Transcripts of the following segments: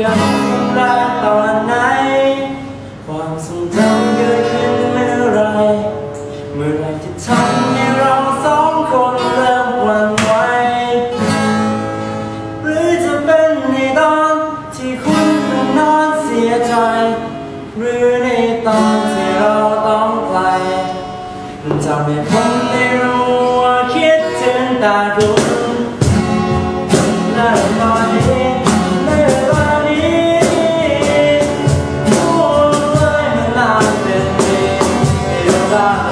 กังคงรักตอนไหน ความทรงจำเกิดขึ้นเมื่อไร เมื่อไรจะทำให้เราสองคนเริ่มหวั่นไหว หรือจะเป็นในตอนที่คุณต้องนอนเสียใจ หรือในตอนที่เราต้องไกลจะไม่พ้นได้รู้ว่าคิดถึงตาดู 감사합니다.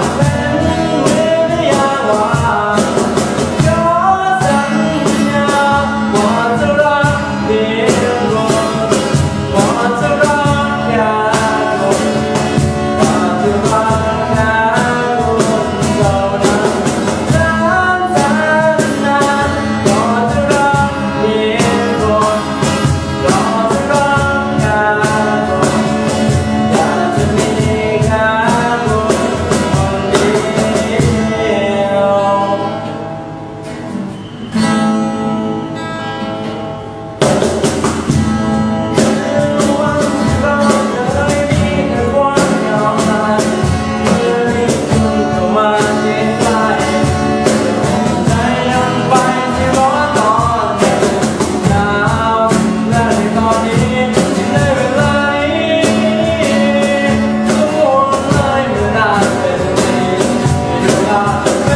campionato